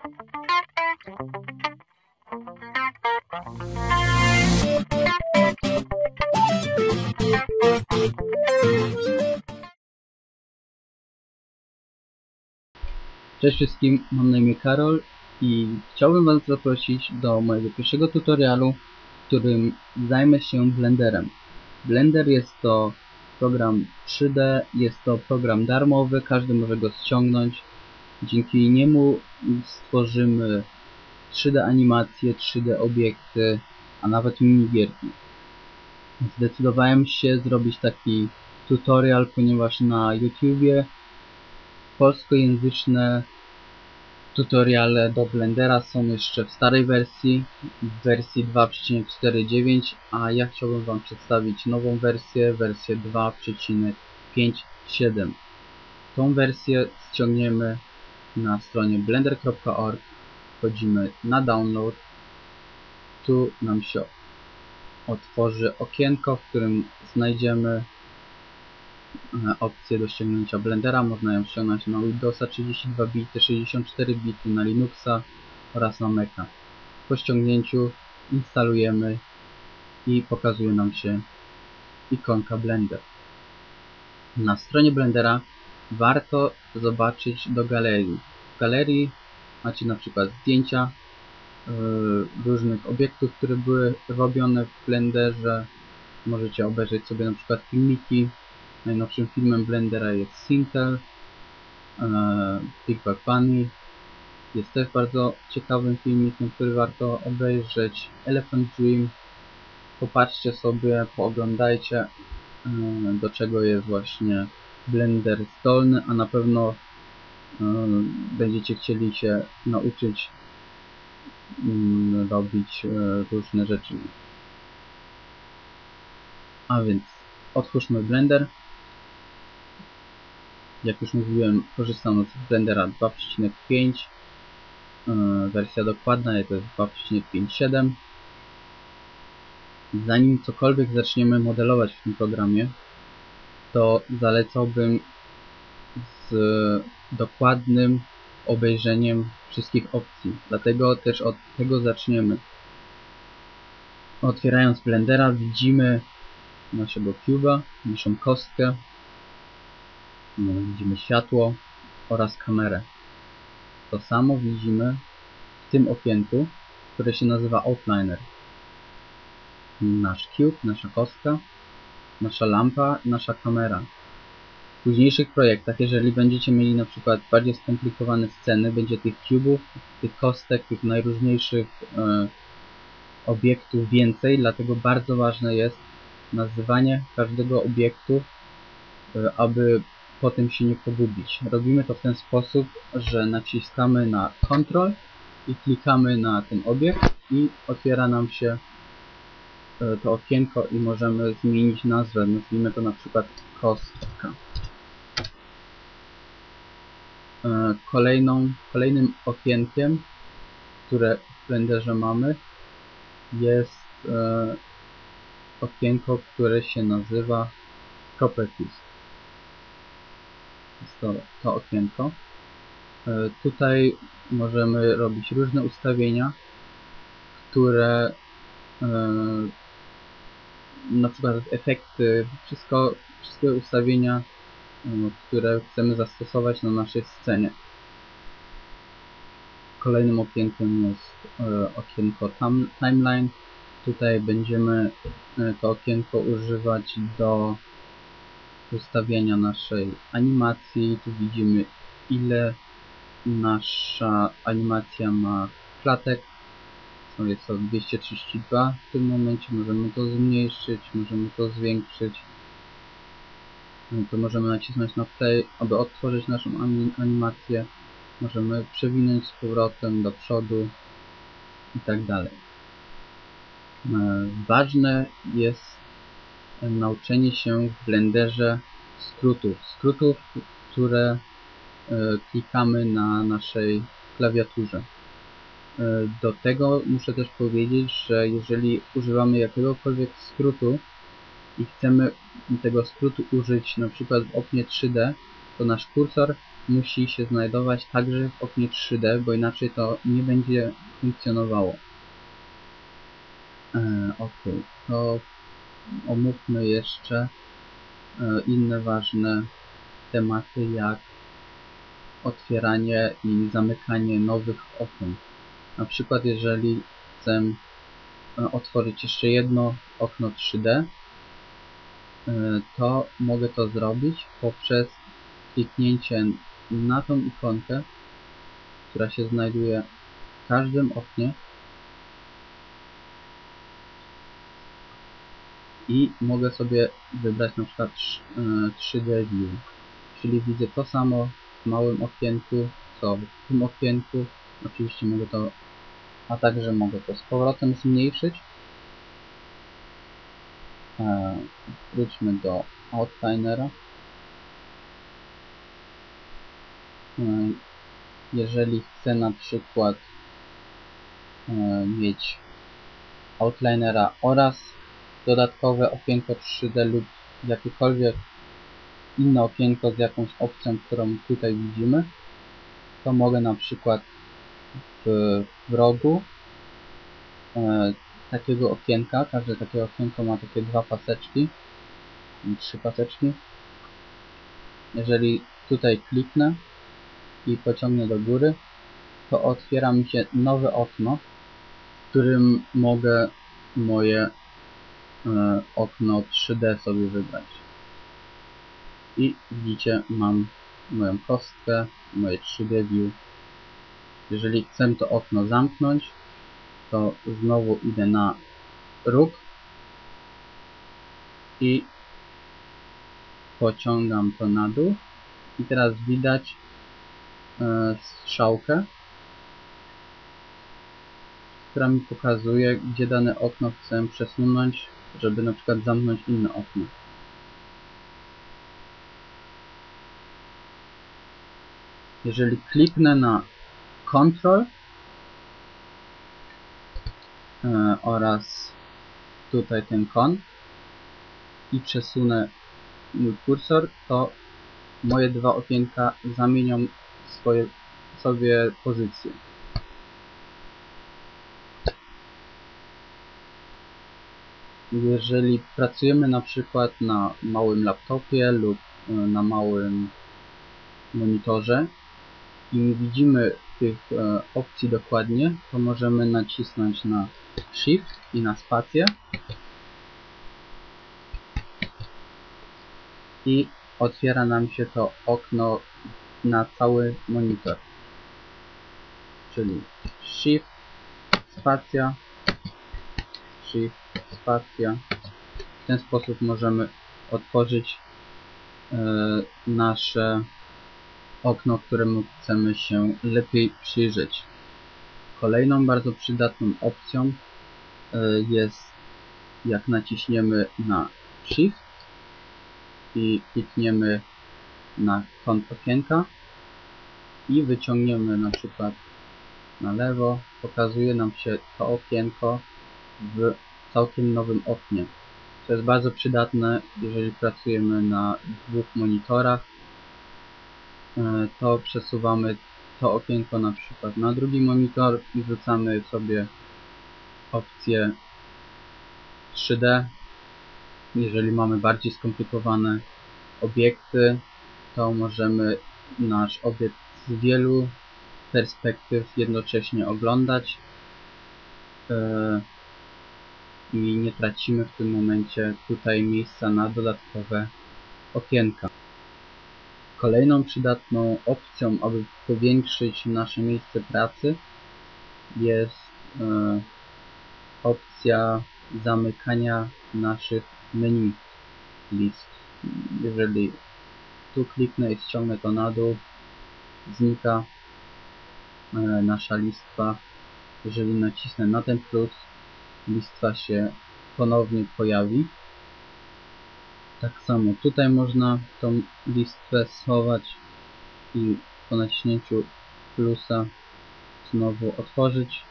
Cześć wszystkim, mam na imię Karol i chciałbym Was zaprosić do mojego pierwszego tutorialu, w którym zajmę się Blenderem. Blender jest to program 3D, jest to program darmowy, każdy może go ściągnąć. Dzięki niemu stworzymy 3D animacje, 3D obiekty, a nawet minigierki. Zdecydowałem się zrobić taki tutorial, ponieważ na YouTubie polskojęzyczne tutoriale do Blendera są jeszcze w starej wersji, w wersji 2.49, a ja chciałbym Wam przedstawić nową wersję, wersję 2.57. Tą wersję ściągniemy na stronie blender.org, wchodzimy na download, tu nam się otworzy okienko, w którym znajdziemy opcję do ściągnięcia Blendera. Można ją ściągnąć na Windowsa 32 bity, 64 bity, na Linuxa oraz na Maca. Po ściągnięciu instalujemy i pokazuje nam się ikonka Blender. Na stronie Blendera warto zobaczyć do galerii. Galerii macie na przykład zdjęcia yy, różnych obiektów, które były robione w Blenderze. Możecie obejrzeć sobie na przykład filmiki Najnowszym filmem Blendera jest Sintel, e, Big Bang Bunny. Jest też bardzo ciekawym filmikiem, który warto obejrzeć. Elephant Dream. Popatrzcie sobie, pooglądajcie e, do czego jest właśnie Blender zdolny, a na pewno będziecie chcieli się nauczyć mm, robić różne rzeczy. A więc otwórzmy Blender. Jak już mówiłem, korzystam z Blendera 2.5 e, wersja dokładna jest 2.57 zanim cokolwiek zaczniemy modelować w tym programie to zalecałbym z dokładnym obejrzeniem wszystkich opcji dlatego też od tego zaczniemy otwierając Blendera widzimy naszego cube'a, naszą kostkę widzimy światło oraz kamerę. To samo widzimy w tym okienku, które się nazywa Outliner. Nasz cube, nasza kostka, nasza lampa, nasza kamera. Późniejszych projektach, jeżeli będziecie mieli na przykład bardziej skomplikowane sceny, będzie tych cubów, tych kostek, tych najróżniejszych e, obiektów więcej, dlatego bardzo ważne jest nazywanie każdego obiektu, e, aby potem się nie pogubić. Robimy to w ten sposób, że naciskamy na Ctrl i klikamy na ten obiekt i otwiera nam się e, to okienko i możemy zmienić nazwę. Nazwijmy to na przykład kostka. E, kolejną, kolejnym okienkiem, które w Blenderze mamy jest e, okienko, które się nazywa Properties jest to, to okienko. E, tutaj możemy robić różne ustawienia, które e, na przykład efekty, wszystko, wszystkie ustawienia, które chcemy zastosować na naszej scenie. Kolejnym okienkiem jest okienko timeline. Tutaj będziemy to okienko używać do ustawiania naszej animacji. Tu widzimy ile nasza animacja ma klatek. Jest to 232 w tym momencie. Możemy to zmniejszyć, możemy to zwiększyć. No to możemy nacisnąć na play, aby otworzyć naszą animację. Możemy przewinąć z powrotem do przodu i tak dalej. E, ważne jest nauczenie się w Blenderze skrótów. Skrótów, które e, klikamy na naszej klawiaturze. E, do tego muszę też powiedzieć, że jeżeli używamy jakiegokolwiek skrótu i chcemy tego skrótu użyć na przykład w oknie 3D, to nasz kursor musi się znajdować także w oknie 3D, bo inaczej to nie będzie funkcjonowało. E, ok, to omówmy jeszcze e, inne ważne tematy jak otwieranie i zamykanie nowych okien. Na przykład jeżeli chcę e, otworzyć jeszcze jedno okno 3D, e, to mogę to zrobić poprzez kliknięcie na tą ikonkę, która się znajduje w każdym oknie i mogę sobie wybrać na przykład 3D View, czyli widzę to samo w małym okienku, co w tym okienku. Oczywiście mogę to, a także mogę to z powrotem zmniejszyć. E, wróćmy do Outlinera. E, jeżeli chcę na przykład e, mieć Outlinera oraz dodatkowe okienko 3D lub jakiekolwiek inne okienko z jakąś opcją, którą tutaj widzimy, to mogę na przykład w, w rogu takiego okienka, każde takie okienko ma takie dwa paseczki, trzy paseczki. Jeżeli tutaj kliknę i pociągnę do góry, to otwiera mi się nowe okno, w którym mogę moje e, okno 3D sobie wybrać. I widzicie, mam moją kostkę, moje 3D view. Jeżeli chcę to okno zamknąć, to znowu idę na róg i pociągam to na dół. I teraz widać e, strzałkę która mi pokazuje gdzie dane okno chcę przesunąć żeby na przykład zamknąć inne okno. Jeżeli kliknę na Ctrl oraz tutaj ten kon i przesunę mój kursor, to moje dwa okienka zamienią swoje sobie pozycje. Jeżeli pracujemy na przykład na małym laptopie lub e, na małym monitorze i nie widzimy tych e, opcji dokładnie, to możemy nacisnąć na Shift i na spację i otwiera nam się to okno na cały monitor. Czyli Shift, spacja, Shift, spacja. W ten sposób możemy otworzyć e, nasze okno, któremu chcemy się lepiej przyjrzeć. Kolejną bardzo przydatną opcją e, jest jak naciśniemy na Shift i klikniemy na kąt okienka i wyciągniemy na przykład na lewo, pokazuje nam się to okienko w całkiem nowym oknie. To jest bardzo przydatne, jeżeli pracujemy na dwóch monitorach E, to przesuwamy to okienko na przykład na drugi monitor i wrzucamy sobie opcję 3D. Jeżeli mamy bardziej skomplikowane obiekty, to możemy nasz obiekt z wielu perspektyw jednocześnie oglądać e, i nie tracimy w tym momencie tutaj miejsca na dodatkowe okienka. Kolejną przydatną opcją, aby powiększyć nasze miejsce pracy jest e, opcja zamykania naszych menu list. Jeżeli tu kliknę i ściągnę to na dół, znika e, nasza listwa. Jeżeli nacisnę na ten plus, listwa się ponownie pojawi. Tak samo tutaj można tą listwę schować i po naciśnięciu plusa znowu otworzyć.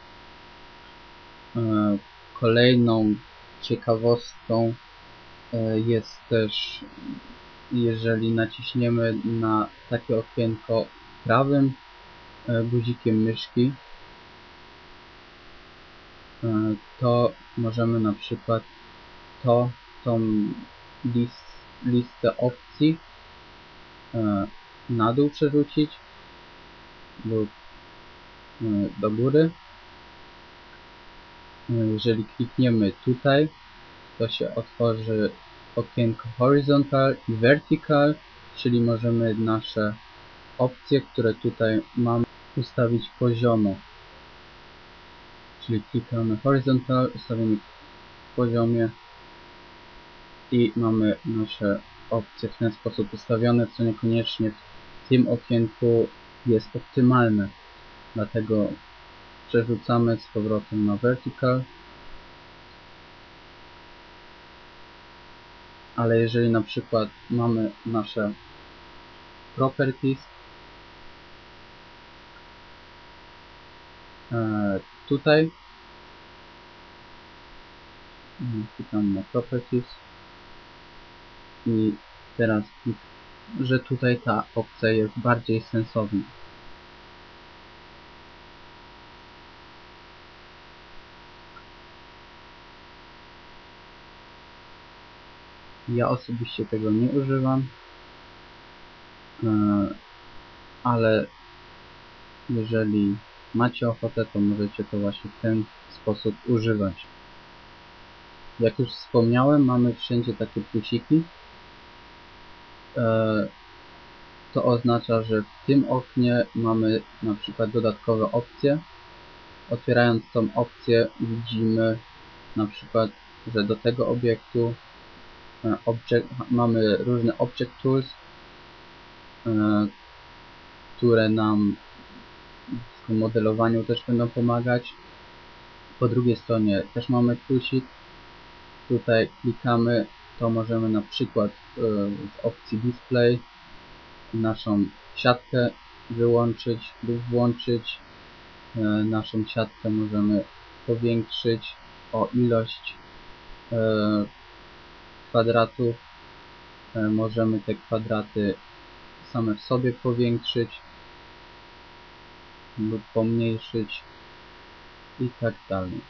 E, kolejną ciekawostką e, jest też jeżeli naciśniemy na takie okienko prawym e, guzikiem myszki, to możemy na przykład to, tą lis, listę opcji e, na dół przerzucić lub e, do góry. E, Jeżeli klikniemy tutaj, to się otworzy okienko horizontal i vertical, czyli możemy nasze opcje, które tutaj mamy, ustawić poziomo. Czyli klikamy horizontal, ustawimy w poziomie i mamy nasze opcje w ten sposób ustawione, co niekoniecznie w tym okienku jest optymalne. Dlatego przerzucamy z powrotem na vertical. Ale jeżeli na przykład mamy nasze properties, e, tutaj Mm, klikam na properties i teraz że tutaj ta opcja jest bardziej sensowna. Ja osobiście tego nie używam, e, ale jeżeli macie ochotę, to możecie to właśnie w ten sposób używać. Jak już wspomniałem, mamy wszędzie takie plusiki. E, To oznacza, że w tym oknie mamy na przykład dodatkowe opcje. Otwierając tą opcję widzimy na przykład, że do tego obiektu e, object, mamy różne object tools, e, które nam w modelowaniu też będą pomagać. Po drugiej stronie też mamy plusik. Tutaj klikamy, to możemy na przykład e, z opcji display naszą siatkę wyłączyć lub włączyć. E, Naszą siatkę możemy powiększyć o ilość e, kwadratów. Możemy te kwadraty same w sobie powiększyć lub pomniejszyć i tak dalej.